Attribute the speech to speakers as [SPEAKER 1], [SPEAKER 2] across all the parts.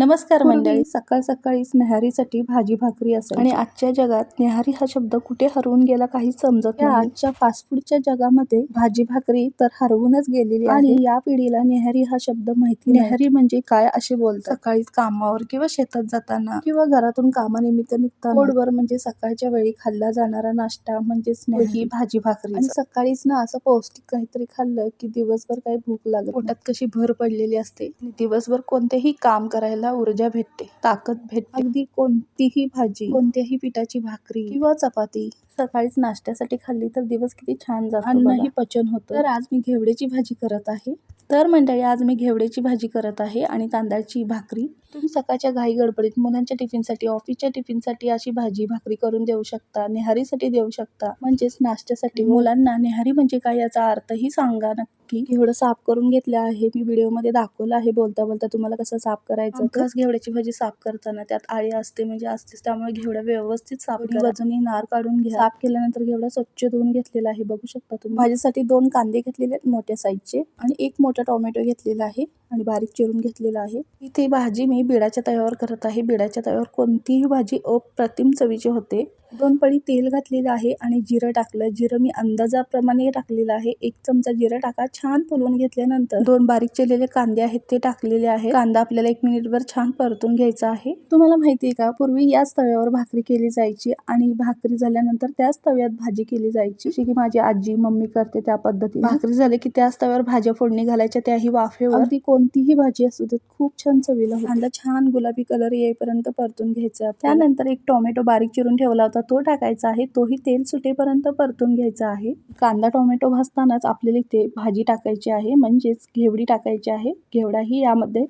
[SPEAKER 1] नमस्कार मंडळी. सकाळ सकाळीच न्याहारीसाठी भाजी भाकरी असेल आणि आजच्या जगात न्याहारी हा शब्द कुठे हरवून गेला काही समजत नाही. आजच्या फास्ट फूडच्या जगामध्ये भाजी भाकरी तर हरवूनच गेलेली आणि या पिढीला न्याहारी हा शब्द माहिती. न्याहारी म्हणजे काय असे बोलतात? सकाळीच कामावर किंवा शेतात जाताना किंवा घरातून कामानिमित्त निघताना. पोटभर म्हणजे सकाळच्या वेळी खाल्ला जाणारा नाश्ता म्हणजेच ही भाजी भाकरी. आणि सकाळीच ना असं पौष्टिक काहीतरी खाल्लं की दिवसभर काही भूक लागत पोटात कशी भर पडलेली असते? दिवसभर कोणतेही काम करायला ऊर्जा भेटते. ताकद भेटते. अगदी कोणतीही भाजी कोणत्याही पिठाची भाकरी किंवा चपाती सकाळीच नाश्त्यासाठी खाल्ली तर दिवस किती छान जातो अन्नही पचन होतं. तर आज मी घेवड्याची भाजी करत आहे. तर मंडळी आज मी घेवड्याची भाजी करत आहे आणि तांदळाची भाकरी. तुम्ही सकाळच्या घाई गडबडीत मुलांच्या टिफिनसाठी ऑफिसच्या टिफिनसाठी अशी भाजी भाकरी करून देऊ शकता नेहारीसाठी देऊ शकता. म्हणजेच नाश्त्यासाठी. मुलांना नेहारी म्हणजे काय याचा अर्थही सांगा नक्की. घेवडं साफ करून घेतलं आहे. मी व्हिडिओमध्ये दाखवलं आहे बोलता बोलता तुम्हाला कसं साफ करायचं खास घेवड्याची भाजी साफ करताना त्यात आळी असते म्हणजे असतेच. त्यामुळे घेवडा व्यवस्थित साफ वजनी नार काढून घ्या. साफ केल्यानंतर घेवडा स्वच्छ धुवून घेतलेला आहे. बघू शकता तुम्ही. भाजीसाठी दोन कांदे घेतलेले आहेत मोठ्या साईजचे आणि एक मोठा टोमॅटो घेतलेला आहे आणि बारीक चिरून घेतलेला आहे. इथे भाजी मी बिडाच्या तव्यावर करत आहे. बिडाच्या तव्यावर कोणतीही भाजी अप्रतिम चवीची होते. दोन पळी तेल घातलेलं आहे आणि जिरं टाकलं. जिरं मी अंदाजाप्रमाणे टाकलेलं आहे. एक चमचा जिरं टाका. छान फुलवून घेतल्यानंतर दोन बारीक चिरलेले कांदे आहेत ते टाकलेले आहे कांदा आपल्याला एक मिनिटभर छान परतून घ्यायचा आहे. तुम्हाला माहिती आहे का पूर्वी याच तव्यावर भाकरी केली जायची आणि भाकरी झाल्यानंतर त्याच तव्यात भाजी केली जायची. जशी की माझी आजी मम्मी करते त्या पद्धतीने. भाकरी झाली की त्याच तव्यावर भाज्या फोडणी घालायच्या त्याही वाफेवर. ती कोणतीही भाजी असू देत खूप छान चवीला कांदा छान गुलाबी कलर येईपर्यंत परतून घ्यायचा. त्यानंतर एक टोमॅटो बारीक चिरून ठेवला होता. तो टाकायचा आहे तोही तेल सुटेपर्यंत परतून घ्यायचा आहे. कांदा टोमॅटो भाजतानाच आपल्याला इथे भाजी टाकायची आहे म्हणजेच घेवडी टाकायची आहे. घेवडाही यामध्ये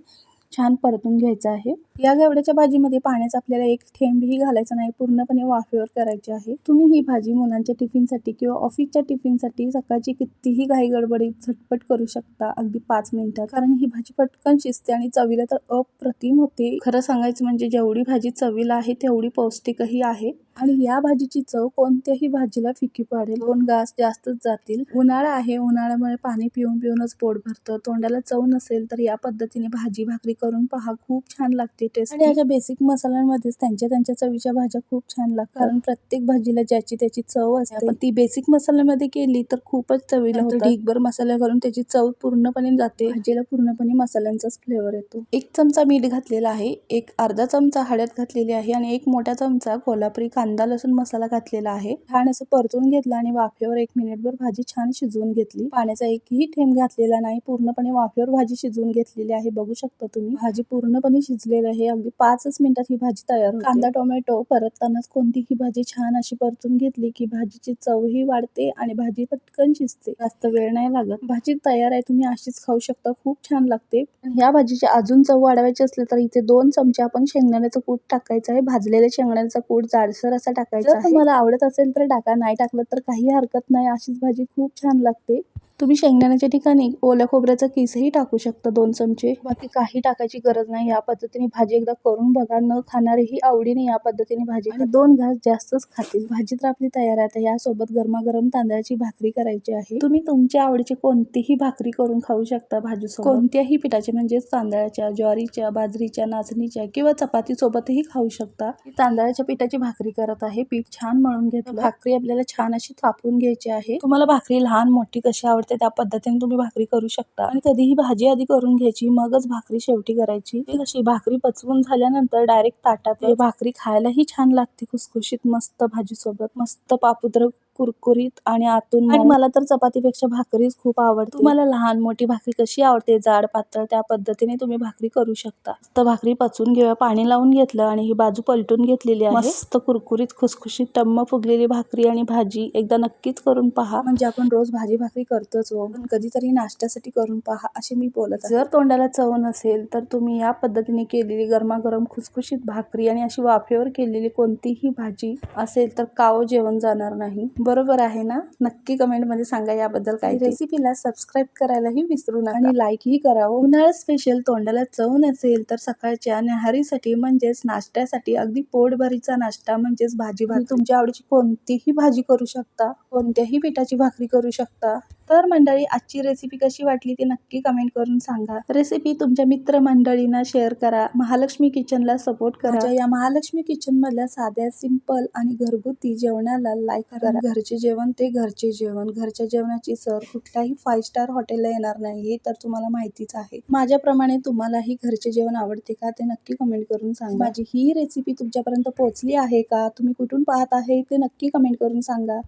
[SPEAKER 1] छान परतून घ्यायचं आहे. या घेवड्याच्या भाजीमध्ये पाण्याचा आपल्याला एक थेंबही घालायचा नाही पूर्णपणे वाफेवर करायची आहे. तुम्ही ही भाजी मुलांच्या टिफिनसाठी किंवा ऑफिसच्या टिफिनसाठी सकाळची कितीही घाई गडबडीत झटपट करू शकता अगदी पाच मिनिटात. कारण ही भाजी पटकन शिजते आणि चवीला तर अप्रतिम होते. खरं सांगायचं म्हणजे जेवढी भाजी चवीला आहे तेवढी पौष्टिकही आहे. आणि या भाजीची चव कोणत्याही भाजीला फिकी पाडेल. दोन घास जास्तच जातील. उन्हाळा आहे. उन्हाळ्यामुळे पाणी पिऊन पिऊनच पोट भरतं. तोंडाला चव नसेल तर या पद्धतीने भाजी भाकरी करून पहा खूप छान लागते टेस्ट आणि अशा बेसिक मसाल्यांमध्येच त्यांच्या त्यांच्या चवीच्या भाज्या खूप छान लागतात. कारण प्रत्येक भाजीला ज्याची त्याची चव असते. पण ती बेसिक मसाल्यामध्ये केली तर खूपच चवीला होतं ढीगभर मसाला घालून त्याची चव पूर्णपणे जाते. भाजीला पूर्णपणे मसाल्यांचाच फ्लेवर येतो. एक चमचा मीठ घातलेला आहे एक अर्धा चमचा हळद घातलेली आहे आणि एक मोठा चमचा कोल्हापुरी कांदा लसूण मसाला घातलेला आहे. छान असं परतून घेतला आणि वाफेवर एक मिनिटभर भाजी छान शिजवून घेतली. पाण्याचा एकही थेंब घातलेला नाही पूर्णपणे वाफेवर भाजी शिजवून घेतलेली आहे. बघू शकता तुम्ही. भाजी पूर्णपणे शिजलेली आहे. अगदी पाचच मिनिटात ही भाजी तयार होते. कांदा टोमॅटो परततानाच कोणतीही भाजी छान अशी परतून घेतली की भाजीची चवही वाढते आणि भाजी पटकन शिजते. जास्त वेळ नाही लागत. भाजी तयार आहे तुम्ही अशीच खाऊ शकता. खूप छान लागते. ह्या भाजीची अजून चव वाढवायची असली तर इथे दोन चमचे आपण शेंगदाण्याचं कूट टाकायचं आहे. भाजलेल्या शेंगदाण्याचा कूट जाडसर असा टाकायचा तुम्हाला आवडत असेल तर टाका. नाही टाकलं तर काही हरकत नाही. अशीच भाजी खूप छान लागते. तुम्ही शेंगदाण्याच्या ठिकाणी ओल्या खोबऱ्याचा किसही टाकू शकता दोन चमचे. बाकी काही टाकायची गरज नाही. या पद्धतीने भाजी एकदा करून बघा. न खाणारेही आवडीने या पद्धतीने भाजी आणि दोन घास जास्तच खातील. भाजी तर आपली तयार आहे. यासोबत गरमागरम तांदळाची भाकरी करायची आहे. तुम्ही तुमच्या आवडीची कोणतीही भाकरी करून खाऊ शकता भाजी कोणत्याही पिठाची म्हणजेच तांदळाच्या ज्वारीच्या बाजरीच्या नाचणीच्या किंवा चपाती सोबतही खाऊ शकता. तांदळाच्या पिठाची भाकरी करत आहे. पीठ छान मळून घेतलं. भाकरी आपल्याला छान अशी थापून घ्यायची आहे. तुम्हाला भाकरी लहान मोठी कशी आवडते त्या पद्धतीने तुम्ही भाकरी करू शकता. आणि कधीही भाजी आधी करून घ्यायची मगच भाकरी शेवटी करायची. ती कशी भाकरी पचवून झाल्यानंतर डायरेक्ट ताटात भाकरी खायलाही छान लागते खुसखुशीत मस्त भाजीसोबत मस्त पापुद्र कुरकुरीत आणि आतून आणि मला तर चपातीपेक्षा भाकरीच खूप आवडते. तुम्हाला लहान मोठी भाकरी कशी आवडते? जाड पातळ त्या पद्धतीने तुम्ही भाकरी करू शकता. मस्त भाकरी पचवून घेऊया पाणी लावून घेतलं आणि ही बाजू पलटून घेतलेली आहे. मस्त कुरकुरीत खुसखुशीत टम्म फुगलेली भाकरी आणि भाजी एकदा नक्कीच करून पहा. म्हणजे आपण रोज भाजी भाकरी करतोच हो. पण कधीतरी नाश्त्यासाठी करून पहा असे मी बोलत जर तोंडाला चव नसेल तर तुम्ही या पद्धतीने केलेली गरमागरम खुसखुशीत भाकरी आणि अशी वाफेवर केलेली कोणतीही भाजी असेल तर काव जेवण जाणार नाही. बरोबर आहे ना? नक्की कमेंटमध्ये सांगा याबद्दल काही रेसिपीला सबस्क्राईब करायलाही विसरू नका. आणि लाईकही करा हो. उन्हाळा स्पेशल तोंडाला चव नसेल तर सकाळच्या न्याहारीसाठी म्हणजेच नाश्त्यासाठी अगदी पोटभरीचा नाश्ता म्हणजेच भाजी भाकरी. तुमच्या आवडीची कोणतीही भाजी करू शकता कोणत्याही पिठाची भाकरी करू शकता. तर मंडळी आजची रेसिपी कशी वाटली ते नक्की कमेंट करून सांगा. रेसिपी तुमच्या मित्रमंडळींना शेअर करा. महालक्ष्मी किचनला सपोर्ट करा. या महालक्ष्मी किचन मधल्या साध्या सिंपल आणि घरगुती जेवणाला लाईक करा. घरचे जेवण ते घरचे जेवण. घरच्या जेवणाची सर कुठल्याही फाईव्ह स्टार हॉटेलला येणार नाही हे तर तुम्हाला माहितीच आहे. माझ्याप्रमाणे तुम्हालाही घरचे जेवण आवडते का ते नक्की कमेंट करून सांगा. माझी ही रेसिपी तुमच्यापर्यंत पोहोचली आहे का तुम्ही कुठून पाहत आहे ते नक्की कमेंट करून सांगा.